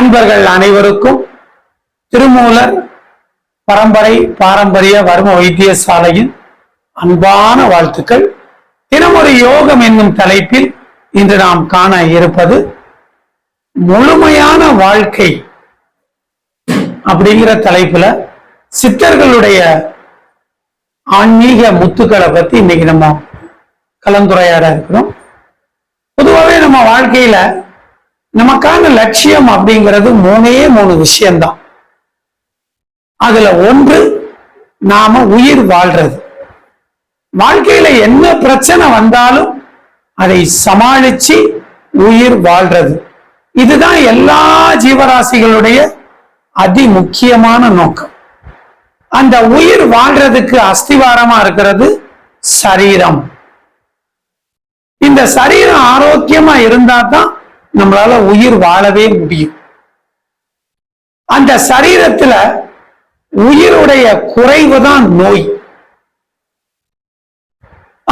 அன்பர்கள் அனைவருக்கும் திருமூலர் பரம்பரை பாரம்பரிய வர்ம வைத்தியசாலையின் அன்பான வாழ்த்துக்கள். தினமொரு யோகம் என்னும் தலைப்பில் இன்று நாம் காண இருப்பது முழுமையான வாழ்க்கை அப்படிங்கிற தலைப்புல சித்தர்களுடைய ஆன்மீக முத்துக்களை பத்தி இன்னைக்கு நம்ம கலந்துரையாட இருக்கிறோம். பொதுவாகவே நம்ம வாழ்க்கையில நமக்கான லட்சியம் அப்படிங்கிறது மூணே மூணு விஷயம்தான். அதுல ஒன்று நாம உயிர் வாழ்றது. வாழ்க்கையில என்ன பிரச்சனை வந்தாலும் அதை சமாளிச்சு உயிர் வாழ்றது. இதுதான் எல்லா ஜீவராசிகளுடைய அதி முக்கியமான நோக்கம். அந்த உயிர் வாழ்றதுக்கு அஸ்திவாரமா இருக்கிறது சரீரம். இந்த சரீரம் ஆரோக்கியமா இருந்தா தான் நம்மளால உயிர் வாழவே முடியும். அந்த சரீரத்துல உயிருடைய குறைவு தான் நோய்.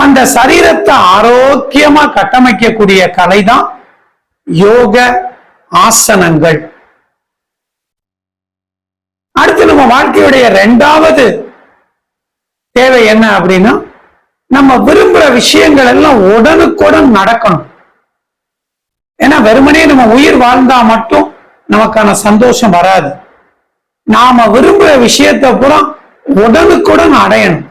அந்த சரீரத்தை ஆரோக்கியமா கட்டமைக்கக்கூடிய கலை தான் யோக ஆசனங்கள். அடுத்து நம்ம வாழ்க்கையுடைய ரெண்டாவது தேவை என்ன அப்படின்னா நம்ம விரும்புற விஷயங்கள் எல்லாம் உடனுக்குடன் நடக்கணும். ஏன்னா வெறுமனே நம்ம உயிர் வாழ்ந்தா மட்டும் நமக்கான சந்தோஷம் வராது. நாம விரும்புற விஷயத்தை பூரா உடனுக்குடன் அடையணும்.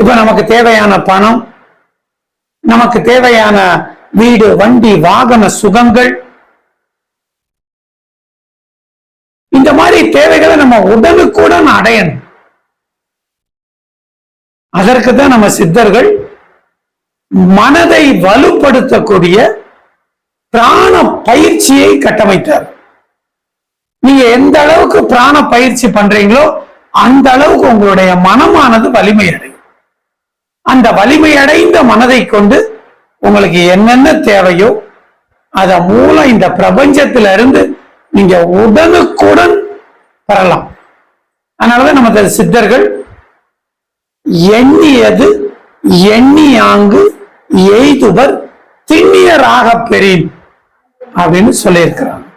இப்ப நமக்கு தேவையான பணம் நமக்கு தேவையான வீடு வண்டி வாகன சுகங்கள் இந்த மாதிரி தேவைகளை நம்ம உடனுக்குடன் அடையணும். அதற்கு தான் நம்ம சித்தர்கள் மனதை வலுப்படுத்தக்கூடிய பிராண பயிற்சியை கட்டமைத்தார். நீங்க எந்த அளவுக்கு பிராண பயிற்சி பண்றீங்களோ அந்த அளவுக்கு உங்களுடைய மனமானது வலிமை அடையும் அந்த வலிமை அடைந்த மனதை கொண்டு உங்களுக்கு என்னென்ன தேவையோ அத மூலம் இந்த பிரபஞ்சத்தில இருந்து நீங்க உடனுக்குடன் பெறலாம். அதனாலதான் நமது சித்தர்கள் எண்ணியது எண்ணியாங்கு எய்துவர் திண்ணியராக பெறின். அப்படின்னு சொல்லியிருக்கிறாங்க.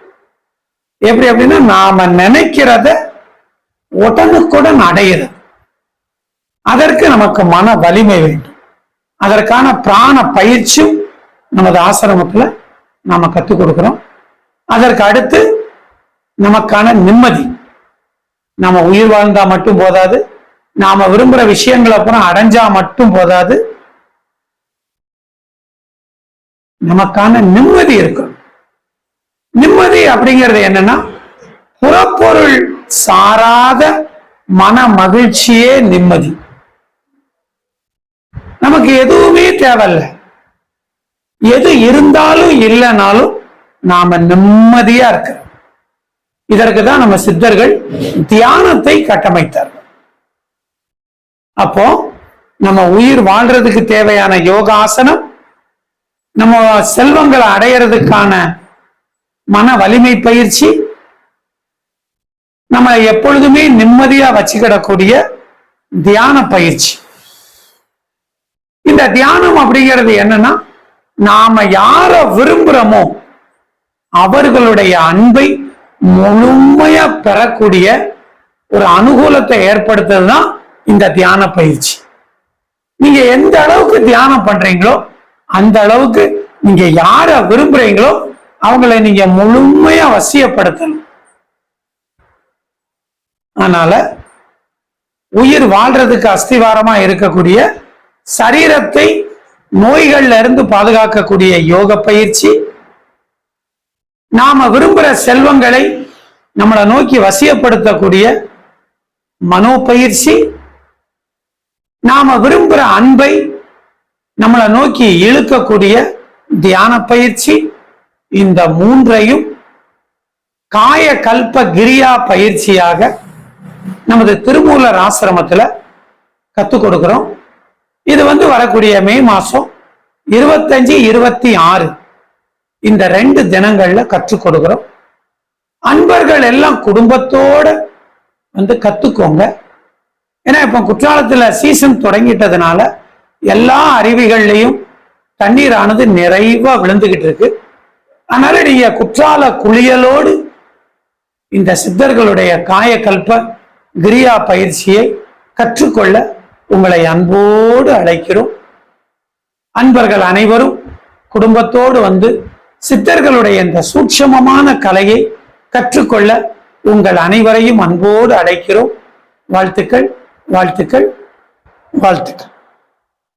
எப்படி அப்படின்னா நாம நினைக்கிறத உடனுக்குடன் அடையிறது. அதற்கு நமக்கு மன வலிமை வேண்டும். அதற்கான பிராண பயிற்சியும் நமது ஆசிரமத்துல நாம கற்றுக் கொடுக்கிறோம். அதற்கு அடுத்து நமக்கான நிம்மதி. நம்ம உயிர் வாழ்ந்தா மட்டும் போதாது. நாம விரும்புற விஷயங்களை அப்புறம் அடைஞ்சா மட்டும் போதாது. நமக்கான நிம்மதி இருக்கணும். நிம்மதி அப்படிங்கிறது என்னன்னா புறப்பொருள் சாராத மன மகிழ்ச்சியே நிம்மதி. நமக்கு எதுவுமே தேவையில்ல. எது இருந்தாலும் இல்லைனாலும் நாம நிம்மதியா இருக்கிறோம். இதற்கு தான் நம்ம சித்தர்கள் தியானத்தை கட்டமைத்தார்கள் அப்போ நம்ம உயிர் வாழ்றதுக்கு தேவையான யோகாசனம் நம்ம செல்வங்களை அடையிறதுக்கான மன வலிமை பயிற்சி. நம்ம எப்பொழுதுமே நிம்மதியா வச்சுக்கிடக்கூடிய தியான பயிற்சி. இந்த தியானம் அப்படிங்கிறது என்னன்னா நாம யார விரும்புறோமோ அவர்களுடைய அன்பை முழுமையா பெறக்கூடிய ஒரு அனுகூலத்தை ஏற்படுத்துறது தான் இந்த தியான பயிற்சி. நீங்க எந்த அளவுக்கு தியானம் பண்றீங்களோ அந்த அளவுக்கு நீங்க யார விரும்புறீங்களோ அவங்கள நீங்க முழுமையா வசியப்படுத்தணும். அதனால உயிர் வாழ்றதுக்கு அஸ்திவாரமா இருக்கக்கூடிய சரீரத்தை நோய்கள்ல இருந்து பாதுகாக்கக்கூடிய யோக பயிற்சி நாம விரும்புற செல்வங்களை நம்மளை நோக்கி வசியப்படுத்தக்கூடிய மனோ பயிற்சி நாம விரும்புற அன்பை நம்மளை நோக்கி இழுக்கக்கூடிய தியான பயிற்சி இந்த மூன்றையும் காய கல்ப கிரியா பயிற்சியாக நமது திருமூலர் ஆசிரமத்துல கற்றுக் கொடுக்கிறோம். இது வந்து வரக்கூடிய மே மாசம் இருபத்தஞ்சு இருபத்தி ஆறு இந்த ரெண்டு தினங்கள்ல கற்றுக் கொடுக்கிறோம். அன்பர்கள் எல்லாம் குடும்பத்தோட வந்து கத்துக்கோங்க. ஏன்னா இப்போ குற்றாலத்துல சீசன் தொடங்கிட்டதுனால எல்லா அருவிகள்லையும் தண்ணீரானது நிறைவா விழுந்துகிட்டு இருக்கு. அதனால நீங்க குற்றால குளியலோடு இந்த சித்தர்களுடைய காயக்கல்ப கிரியா பயிற்சியை கற்றுக்கொள்ள உங்களை அன்போடு அழைக்கிறோம். அன்பர்கள் அனைவரும் குடும்பத்தோடு வந்து சித்தர்களுடைய இந்த சூட்சமமான கலையை கற்றுக்கொள்ள உங்கள் அனைவரையும் அன்போடு அழைக்கிறோம். வாழ்த்துக்கள் வாழ்த்துக்கள் வாழ்த்துக்கள்.